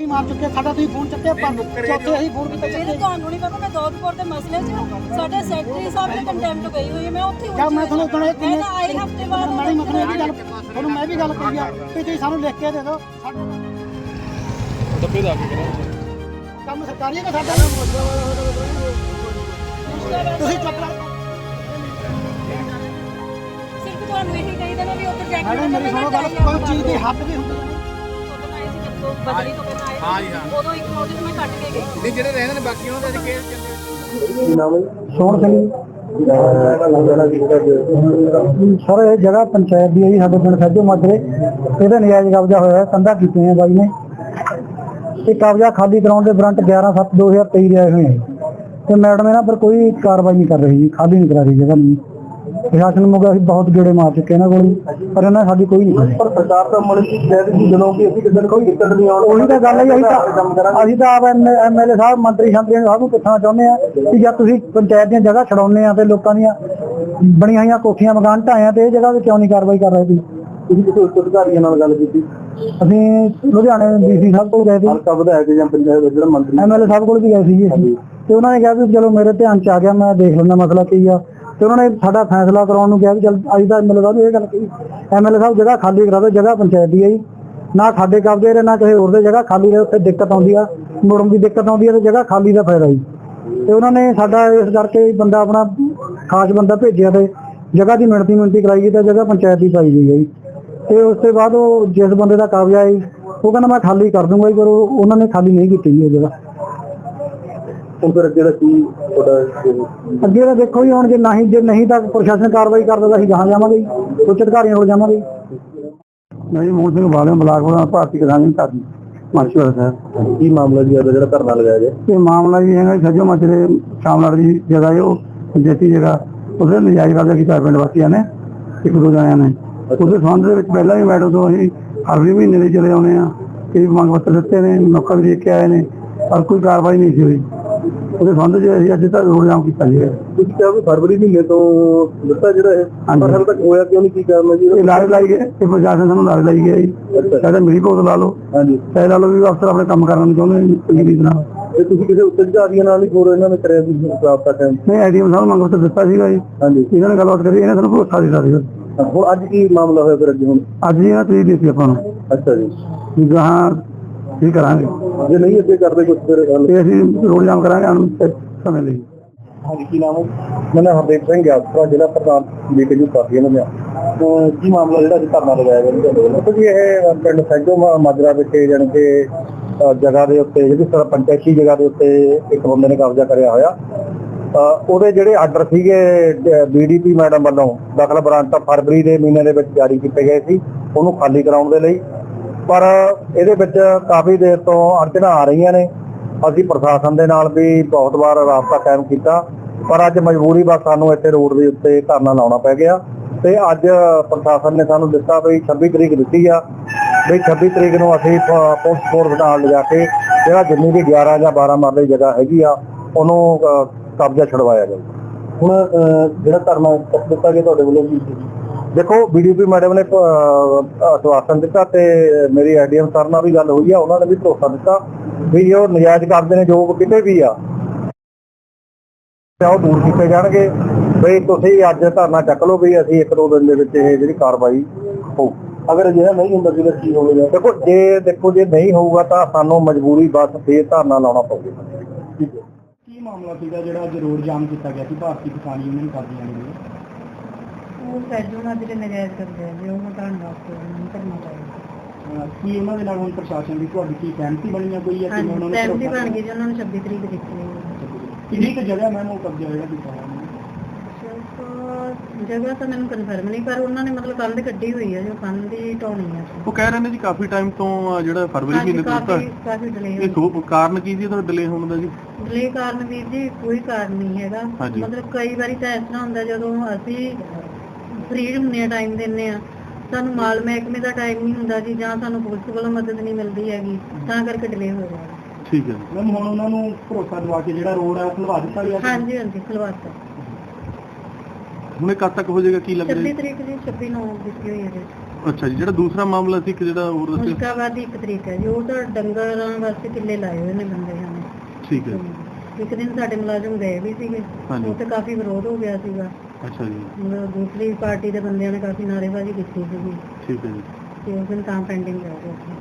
ਮਾਰ ਚੁੱਕੇ ਸਾਡਾ ਤੁਸੀਂ ਫੋਨ ਚੱਕਿਆ ਪਰ ਚੌਥੇ ਅਸੀਂ ਫੋਨ ਕੀਤਾ ਮੇਰੇ ਤੁਹਾਨੂੰ ਨਹੀਂ ਪਤਾ ਮੈਂ ਦੌਲਤਪੁਰ ਦੇ ਮਸਲੇ 'ਚ ਸਾਡੇ ਸੈਕਟਰੀ ਸਾਹਿਬ ਦੇ ਕੰਟੈਂਪਟ ਗਈ ਹੋਈ ਹੈ ਮੈਂ ਉੱਥੇ ਜਾਂ ਮੈਂ ਤੁਹਾਨੂੰ ਉਦੋਂ ਇਹ ਮੈਂ ਤਾਂ ਆਏ ਹਫ਼ਤੇ ਬਾਅਦ ਮਾੜੀ ਮੱਖਣੀ ਦੀ ਗੱਲ ਤੁਹਾਨੂੰ ਮੈਂ ਵੀ ਗੱਲ ਕਹੀ ਆ ਕਿ ਤੁਸੀਂ ਸਾਨੂੰ ਲਿਖ ਕੇ ਦੇ ਦਿਓ। ਸਾਡੇ ਡੱਬੇ ਦਾ ਕੇ ਕੰਮ ਸਰਕਾਰੀ ਹੈ ਕਿ ਸਾਡਾ? ਤੁਸੀਂ ਚੁੱਪ ਰਹੋ। ਸਿਰਫ ਤੁਹਾਨੂੰ ਇਹੀ ਕਹੀਦਾ ਨਾ ਵੀ ਉੱਧਰ ਜਾ ਕੇ ਮੈਡਮ ਮੇਰੀ ਸੁਣੋ ਗੱਲ ਕੋਈ ਚੀਜ਼ ਦੀ ਹੱਦ ਵੀ ਹੁੰਦੀ ਹੈ। ਬਦਲੀ ਤੋਂ। ਹਾਂ ਜੀ, ਹਾਂ। ਉਦੋਂ ਇੱਕ ਨੋਟਿਸ ਮੈਂ ਕੱਟ ਕੇ ਗਈ। ਨਹੀਂ ਜਿਹੜੇ ਰਹਿੰਦੇ ਨੇ ਬਾਕੀ ਉਹਨਾਂ ਦਾ ਕੇਸ ਚੱਲਦੇ ਸੋਹਣ ਸਿੰਘ। ਸਰ ਇਹ ਜਗ੍ਹਾ ਪੰਚਾਇਤ ਦੀ ਹੈ ਜੀ ਸਾਡੇ ਪਿੰਡ ਸੱਜੋ ਮਾਜਰੇ। ਇਹਦਾ ਨਜਾਇਜ਼ ਕਬਜ਼ਾ ਹੋਇਆ ਹੈ ਕੰਧਾਂ ਕੀਤੀਆਂ ਬਾਈ ਨੇ। ਇਹ ਕਬਜ਼ਾ ਖਾਲੀ ਕਰਾਉਣ ਦੇ ਵਾਰੰਟ 11/7/2023 ਦੇ ਆਏ ਹੋਏ ਤੇ ਮੈਡਮ ਇਹਨਾਂ ਪਰ ਕੋਈ ਕਾਰਵਾਈ ਨਹੀਂ ਕਰ ਰਹੀ ਜੀ ਖਾਲੀ ਨਹੀਂ ਕਰਾ ਰਹੀ ਜਗ੍ਹਾ ਨੂੰ। ਪ੍ਰਸ਼ਾਸਨ ਨੂੰ ਅਸੀਂ ਬਹੁਤ ਗੇੜੇ ਮਾਰ ਚੁੱਕੇ ਇਹਨਾਂ ਕੋਲ ਪਰ ਇਹਨਾਂ ਨੇ ਸਾਡੀ ਕੋਈ ਨਹੀਂ ਪਰ ਸਰਕਾਰ ਤਾਂ ਮੁੜ ਕੇ ਕਹਿ ਦਿੱਤੀ ਜਦੋਂ ਕਿ ਅਸੀਂ ਕਿਸੇ ਨੂੰ ਕੋਈ ਦਿੱਕਤ ਨਹੀਂ ਆਉਣ ਉਹੀ ਤਾਂ ਗੱਲ ਹੈ ਜੀ, ਅਸੀਂ ਤਾਂ ਅਸੀਂ ਤਾਂ ਆਪ ਐਮਐਲਏ ਸਾਹਿਬ ਮੰਤਰੀ ਸ਼ੰਤਰੀ ਸਾਹਿਬ ਨੂੰ ਪੁੱਛਣਾ ਚਾਹੁੰਦੇ ਆ ਕਿ ਜਦ ਤੁਸੀਂ ਪੰਚਾਇਤ ਦੀਆਂ ਜਗ੍ਹਾ ਛਡਾਉਂਦੇ ਆ ਤੇ ਲੋਕਾਂ ਦੀਆਂ ਬਣੀਆਂ ਹੋਈਆਂ ਕੋਠੀਆਂ ਮਕਾਨ ਢਾਏ ਆ ਤੇ ਇਹ ਜਗ੍ਹਾ ਤੇ ਕਿਉਂ ਨਹੀਂ ਕਾਰਵਾਈ ਕਰ ਰਹੇ ਤੁਸੀਂ? ਤੁਸੀਂ ਕਿਸੇ ਉੱਚ ਅਧਿਕਾਰੀਆਂ ਨਾਲ ਗੱਲ ਕੀਤੀ? ਅਸੀਂ ਲੁਧਿਆਣੇ ਡੀਸੀ ਸਾਹਿਬ ਕੋਲ ਗਏ ਸੀ। ਹਲਕਾ ਵਿਧਾਇਕ ਜਾਂ ਪੰਚਾਇਤ ਦਾ ਜਿਹੜਾ ਮੰਤਰੀ ਐਮਐਲਏ ਸਾਹਿਬ ਕੋਲ ਵੀ ਗਏ ਸੀ ਜੀ ਅਸੀਂ। ਤੇ ਉਹਨਾਂ ਨੇ ਕਿਹਾ ਵੀ ਚਲੋ ਮੇਰੇ ਧਿਆਨ ਚ ਆ ਗਿਆ ਮੈਂ ਦੇਖ ਲੈਂਦਾ ਮਸਲਾ ਕੀ ਆ। ਤੇ ਉਹਨਾਂ ਨੇ ਸਾਡਾ ਫੈਸਲਾ ਕਰਾਉਣ ਨੂੰ ਕਿਹਾ ਵੀ ਚਲ ਅੱਜ ਦਾ ਐਮਐਲਏ ਸਾਹਿਬ ਨੂੰ ਇਹ ਗੱਲ ਕਹੀ। ਐਮਐਲਏ ਸਾਹਿਬ ਜਗ੍ਹਾ ਖਾਲੀ ਕਰਾ ਦਿਓ, ਜਗ੍ਹਾ ਪੰਚਾਇਤ ਦੀ ਹੈ ਜੀ। ਨਾ ਸਾਡੇ ਕਬਜ਼ੇ ਦੇ, ਨਾ ਕਿਸੇ ਹੋਰ ਦੇ, ਜਗ੍ਹਾ ਖਾਲੀ ਦੇ ਉੱਥੇ ਦਿੱਕਤ ਆਉਂਦੀ ਆ। ਮੁੜਨ ਦੀ ਦਿੱਕਤ ਆਉਂਦੀ ਆ ਤੇ ਜਗ੍ਹਾ ਖਾਲੀ ਦਾ ਫਾਇਦਾ ਜੀ। ਤੇ ਉਹਨਾਂ ਨੇ ਸਾਡਾ ਇਸ ਕਰਕੇ ਬੰਦਾ ਆਪਣਾ ਖਾਸ ਬੰਦਾ ਭੇਜਿਆ ਤੇ ਜਗ੍ਹਾ ਦੀ ਮਿਣਤੀ ਮਿਣਤੀ ਕਰਾਈ ਗਈ ਤੇ ਜਗ੍ਹਾ ਪੰਚਾਇਤ ਦੀ ਪਾਈ ਗਈ ਹੈ ਜੀ। ਤੇ ਉਸ ਤੋਂ ਬਾਅਦ ਉਹ ਜਿਸ ਬੰਦੇ ਦਾ ਕਬਜ਼ਾ ਹੈ ਉਹ ਕਹਿੰਦਾ ਮੈਂ ਖਾਲੀ ਕਰ ਦੂੰਗਾ ਜੀ, ਪਰ ਉਹਨਾਂ ਨੇ ਖਾਲੀ ਨਹੀਂ ਕੀਤੀ ਜੀ ਉਹ ਜਗ੍ਹਾ। ਹੁਣ ਫਿਰ ਜਿਹੜਾ ਕੀ ਤੁਹਾਡਾ ਜੋ- ਅੱਗੇ ਤਾਂ ਦੇਖੋ ਜੀ ਹੁਣ ਜੇ ਨਹੀਂ ਜੇ ਨਹੀਂ ਤਾਂ ਪ੍ਰਸ਼ਾਸਨ ਕਾਰਵਾਈ ਕਰਦਾ ਤਾਂ ਅਸੀਂ ਗਾਹਾਂ ਜਾਵਾਂਗੇ ਜੀ ਉੱਚ ਅਧਿਕਾਰੀਆਂ ਕੋਲ ਜਾਵਾਂਗੇ ਜੀ। ਜੀ ਮੋਹਨ ਸਿੰਘ ਬਾਲੇ ਬਲਾਕ ਪ੍ਰਧਾਨ ਭਾਰਤੀ ਕਿਸਾਨ ਯੂਨੀਅਨ ਮਾਸ਼ੂਰ ਸਾਹਿਬ। ਕੀ ਮਾਮਲਾ ਜੀ ਇਹਦਾ ਜਿਹੜਾ ਧਰਨਾ ਲਗਾਇਆ ਗਿਆ? ਇਹ ਮਾਮਲਾ ਜੀ ਹੈਗਾ ਸੱਜੋ ਮਚਰੇ ਸ਼ਾਮਲਾੜ ਦੀ ਜਗ੍ਹਾ ਹੈ ਉਹ ਪੰਚਾਇਤੀ ਜਗ੍ਹਾ। ਉਹਦੇ ਨਜਾਇਜ਼ ਕਬਜ਼ਾ ਕੀਤਾ ਪਿੰਡ ਵਾਸੀਆਂ ਨੇ ਇੱਕ ਦੋ ਜਣਿਆਂ ਨੇ। ਉਹਦੇ ਸੰਬੰਧ ਦੇ ਵਿੱਚ ਪਹਿਲਾਂ ਵੀ ਮੈਡਮ ਤੋਂ ਅਸੀਂ ਫਰਵਰੀ ਮਹੀਨੇ ਦੇ ਚਲੇ ਆਉਣੇ ਆ ਕਈ ਮੰਗ ਪੱਤਰ ਦਿੱਤੇ ਨੇ ਮੌਕਾ ਵੀ ਦੇ ਕੇ ਆਏ ਨੇ ਪਰ ਕੋਈ ਕਾਰਵਾਈ ਨਹੀਂ ਸੀ ਹੋਈ। ਉਹਦੇ ਸੰਬੰਧ ਚ ਅਸੀਂ ਅੱਜ ਤੱਕ ਜਾਮ ਕੀਤਾ ਜੀ। ਤੁਸੀਂ ਕਿਹਾ ਵੀ ਫਰਵਰੀ ਮਹੀਨੇ ਤੋਂ ਦਿੱਤਾ ਜਿਹੜਾ ਇਹ ਹਾਂਜੀ। ਪਰ ਹਾਲੇ ਤੱਕ ਹੋਇਆ ਕਿਉਂ ਨਹੀਂ? ਕੀ ਕਾਰਨ ਹੈ ਜੀ? ਇਹ ਲਾਰੇ ਲਾਈ ਗਏ ਇਹ ਪ੍ਰਸ਼ਾਸਨ ਸਾਨੂੰ ਲਾਰੇ ਲਾਈ ਗਿਆ ਜੀ। ਕਹਿੰਦੇ ਮੇਰੀ ਕੋਲ ਲਾ ਲਓ। ਹਾਂਜੀ। ਚਾਹੇ ਲਾ ਲਓ ਵੀ ਅਫਸਰ ਆਪਣੇ ਕੰਮ ਕਰਨਾ ਨਹੀਂ ਚਾਹੁੰਦੇ ਚੰਗੀ ਰੀਤ ਨਾਲ। ਤੇ ਤੁਸੀਂ ਕਿਸੇ ਉੱਚ ਅਧਿਕਾਰੀਆਂ ਨਾਲ ਨਹੀਂ ਹੋਰ ਇਹਨਾਂ ਨੇ ਕਰਿਆ ਸੀ ਪ੍ਰਾਪਤ ਟਾਈਮ ਨਹੀਂ ਐਡੀਐਮ ਸਾਹਿਬ ਨੂੰ ਮੰਗ ਪੱਤਰ ਦਿੱਤਾ ਸੀਗਾ ਜੀ। ਹਾਂਜੀ। ਇਹਨਾਂ ਨੇ ਗੱਲਬਾਤ ਕਰੀ ਇਹਨੇ ਸਾਨੂੰ ਭਰੋਸਾ ਦਿੱਤਾ ਸੀਗਾ। ਹੁਣ ਅੱਜ ਕੀ ਮਾਮਲਾ ਹੋਇਆ ਫਿਰ ਅੱਗੇ ਹੁਣ? ਅੱਜ ਜੀ ਇਹਨਾਂ ਤਰੀਕ ਦਿੱਤੀ ਆਪਾਂ ਨੂੰ। ਅੱਛਾ ਜੀ। ਗਾਹਾਂ ਕੀ ਕਰਾਂਗੇ? ਜੇ ਨਹੀਂ ਅੱਗੇ ਕਰਦੇ ਕੁਝ ਫਿਰ ਗੱਲ ਤੇ ਅਸੀਂ ਰੋਡ ਜਾਮ ਕਰਾਂਗੇ ਵਾਲੇ ਸਮੇਂ ਲਈ। ਹਾਂਜੀ ਕੀ ਨਾਮ ਹੈ? ਮੈਂ ਨਾਮ ਹਰਦੇਵ ਸਿੰਘ ਗਿਆਸਪੁਰਾ ਜ਼ਿਲ੍ਹਾ ਪ੍ਰਧਾਨ ਜੀ ਪਾਰਟੀ ਇਹਨਾਂ ਦਾ ਅਹ ਕੀ ਮਾਮਲਾ ਜਿਹੜਾ ਅੱਜ ਧਰਨਾ ਲਗਾਇਆ ਗਿਆ ਕਿਉਂਕਿ ਇਹ ਪਿੰਡ ਸੈਜੋ ਮ- ਮਾਜਰਾ ਵਿਖੇ ਜਾਣੀ ਕਿ ਜਗ੍ਹਾ ਦੇ ਉੱਤੇ ਜਿਹੜੀ ਸਰ ਪੰਚਾਇਤੀ ਜਗ੍ਹਾ ਦੇ ਉੱਤੇ ਇੱਕ ਬੰਦੇ ਨੇ ਕਬਜ਼ਾ ਕਰਿਆ ਹੋਇਆ। ਉਹਦੇ ਜਿਹੜੇ ਆਰਡਰ ਸੀਗੇ ਬੀਡੀਪੀ ਮੈਡਮ ਵੱਲੋਂ ਦਖਲ ਬਰਾਂਟਾ ਫਰਵਰੀ ਦੇ ਮਹੀਨੇ ਦੇ ਵਿੱਚ ਜਾਰੀ ਕੀਤੇ ਗਏ ਸੀ। ਉਹਨੂੰ ਖਾਲੀ ਕਰਾਉਣ ਦੇ ਲਈ ਪਰ ਇਹਦੇ ਵਿੱਚ ਕਾਫੀ ਦੇਰ ਤੋਂ ਅੜਚਣਾਂ ਆ ਰਹੀਆਂ ਨੇ। ਅਸੀਂ ਪ੍ਰਸ਼ਾਸਨ ਦੇ ਨਾਲ ਵੀ ਬਹੁਤ ਵਾਰ ਰਾਬਤਾ ਕਾਇਮ ਕੀਤਾ। ਪਰ ਅੱਜ ਮਜਬੂਰੀ ਬਸ ਸਾਨੂੰ ਇੱਥੇ ਰੋਡ ਦੇ ਉੱਤੇ ਧਰਨਾ ਲਾਉਣਾ ਪੈ ਗਿਆ। ਤੇ ਅੱਜ ਪ੍ਰਸ਼ਾਸਨ ਨੇ ਸਾਨੂੰ ਦਿੱਤਾ ਵੀ 26 ਤਰੀਕ ਦਿੱਤੀ ਆ। ਵੀ 26 ਤਰੀਕ ਨੂੰ ਅਸੀਂ ਪੁਲਿਸ ਫੋਰਸ ਨਾਲ ਲਿਜਾ ਕੇ ਜਿਹੜਾ ਜਿੰਨੀ ਵੀ 11 ਜਾਂ 12 ਮਰਲੇ ਜਗ੍ਹਾ ਹੈਗੀ ਆ, ਉਹਨੂੰ ਕਬਜ਼ਾ ਛਡਵਾਇਆ ਜਾਊ। ਹੁਣ ਜਿਹੜਾ ਧਰਨਾ ਦਿੱਤਾ ਗਿਆ ਤੁਹਾਡੇ ਵੱਲੋਂ ਕੀ? ਸੀ ਦੇਖੋ ਬੀਡੀਪੀ ਮੈਡਮ ਨੇ ਆਸ਼ਵਾਸਨ ਦਿੱਤਾ ਤੇ ਮੇਰੀ ਐਡੀਐਮ ਸਰ ਨਾਲ ਵੀ ਗੱਲ ਹੋਈ ਆ, ਉਹਨਾਂ ਨੇ ਵੀ ਭਰੋਸਾ ਦਿੱਤਾ ਵੀ ਉਹ ਨਜਾਇਜ਼ ਕਰਦੇ ਨੇ, ਜੋ ਕਿਤੇ ਵੀ ਆ, ਤੇ ਉਹ ਦੂਰ ਕੀਤੇ ਜਾਣਗੇ। ਵੀ ਤੁਸੀਂ ਅੱਜ ਧਰਨਾ ਚੱਕ ਲਓ ਵੀ ਅਸੀਂ ਇੱਕ ਦੋ ਦਿਨ ਦੇ ਵਿੱਚ ਇਹ ਜਿਹੜੀ ਕਾਰਵਾਈ ਹੋਊ ਅਗਰ ਅਜਿਹਾ ਨਹੀਂ ਹੁੰਦਾ ਜੀ ਕੀ ਹੋਵੇਗਾ? ਦੇਖੋ, ਜੇ ਦੇਖੋ, ਜੇ ਨਹੀਂ ਹੋਊਗਾ ਤਾਂ ਸਾਨੂੰ ਮਜਬੂਰੀ ਬਸ ਫੇਰ ਧਰਨਾ ਲਾਉਣਾ ਪਊਗਾ। ਕੀ ਮਾਮਲਾ ਸੀਗਾ ਜਿਹੜਾ ਅੱਜ ਰੋਡ ਜਾਮ ਕੀਤਾ ਗਿਆ ਸੀ? ਭਾਰਤੀ ਕਿਸਾਨ ਯੂਨੀਅਨ ਕਰਦੀ ਜਾਂਦੀ ਉਹ ਸੈਜੂ ਨਾਲ ਜਿਹੜੇ ਨਜਾਇਜ਼ ਕਰਦੇ ਆ ਜੀ ਉਹ ਮਤਾਨ ਵਾਸਤੇ ਨਹੀਂ ਕਰਨਾ ਚਾਹੀਦਾ। ਕੀ ਉਹਨਾਂ ਦੇ ਨਾਲ ਹੁਣ ਪ੍ਰਸ਼ਾਸਨ ਦੀ ਤੁਹਾਡੀ ਕੀ ਸਹਿਮਤੀ ਬਣੀ ਆ ਕੋਈ ਜਾਂ ਕਿਵੇਂ ਉਹਨਾਂ ਨੇ ਸਹਿਮਤੀ ਬਣ ਗਈ ਜੀ ਉਹਨਾਂ ਨੂੰ 26 ਤਰੀਕ ਦਿੱਤੀ ਹੈ। ਕਿੰਨੀ ਕੁ ਜਗ੍ਹਾ ਮੈਮ ਉਹ ਕਬਜ਼ਾ ਜਿਹੜਾ ਕੀਤਾ ਹੋਇਆ? ਉਹਨੇ? ਜਗ੍ਹਾ ਤਾਂ ਮੈਨੂੰ ਕਨਫਰਮ ਨਹੀਂ ਪਰ ਉਹਨਾਂ ਨੇ ਮਤਲਬ ਕੰਧ ਕੱਢੀ ਹੋਈ ਹੈ ਜੋ ਕੰਧ ਦੀ ਢਾਉਣੀ ਹੈ ਉਹ ਕਹਿ ਰਹੇ ਨੇ ਜੀ ਕਾਫੀ ਟਾਈਮ ਤੋਂ ਜਿਹੜਾ ਫਰਵਰੀ ਮਹੀਨੇ ਤੋਂ ਦਿੱਤਾ ਕਾਫੀ ਕਾਫੀ ਡਿਲੇ ਇਹ ਸੋ ਕਾਰਨ ਕੀ ਜੀ ਇਹਦਾ ਡਿਲੇ ਹੋਣ ਦਾ ਜੀ? ਡਿਲੇ ਕਾਰਨ ਵੀਰ ਜੀ ਕੋਈ ਕਾਰਨ ਨਹੀਂ ਹੈਗਾ। ਹਾਂਜੀ। ਮਤਲਬ ਕਈ ਵਾਰੀ ਤਾਂ ਇਸ ਤਰ੍ਹਾਂ ਹੁੰਦਾ ਜਦੋਂ ਅਸੀਂ ਫ੍ਰੀ ਹੁੰਦੇ ਆ ਟਾਈਮ ਦਿੰਨੇ ਆ। ਸਾਨੂੰ ਮਾਲ ਮਹਿਕਮੇ ਦਾ ਟਾਈਮ ਨਹੀਂ ਹੁੰਦਾ ਜੀ ਜਾਂ ਸਾਨੂੰ ਪੁਲਿਸ ਵੱਲੋਂ ਮਦਦ ਨਹੀਂ ਮਿਲਦੀ ਹੈਗੀ ਤਾਂ ਕਰਕੇ ਡਿਲੇ ਹੋ ਜਾਂਦਾ ਠੀਕ ਹੈ। ਮੈਮ ਹੁਣ ਉਹਨਾਂ ਨੂੰ ਭਰੋਸਾ ਦਿਵਾ ਕੇ ਜਿਹੜਾ ਰੋਡ ਆ ਖੁਲਵਾ ਦਿੱਤਾ ਗਿਆ। ਹਾਂਜੀ ਹਾਂਜੀ ਖੁਲਵਾ ਦਿੱਤਾ। ਹੁਣੇ ਕਦ ਤੱਕ ਹੋ ਜਾਏਗਾ ਕੀ ਲੱਗ ਦੀ 26 ਹੈ ਤਰੀਕ ਹੈ ਵਾਸਤੇ ਕਿੱਲੇ ਲਾਏ ਹੋਏ ਵੀ ਤੇ ਕਾਫੀ ਵਿਰੋਧ ਹੋ ਗਿਆ ਸੀਗਾ। ਅੱਛਾ ਜੀ। ਦੂਸਰੀ ਪਾਰਟੀ ਦੇ ਬੰਦਿਆਂ ਨੇ ਕਾਫੀ ਨਾਅਰੇਬਾਜ਼ੀ ਕੀਤੀ ਸੀਗੀ। ਠੀਕ ਹੈ ਜੀ। ਤੇ ਉਸ ਦਿਨ ਤਾਂ ਪੈਂਡਿੰਗ ਰਹਿ ਗਿਆ ਸੀ।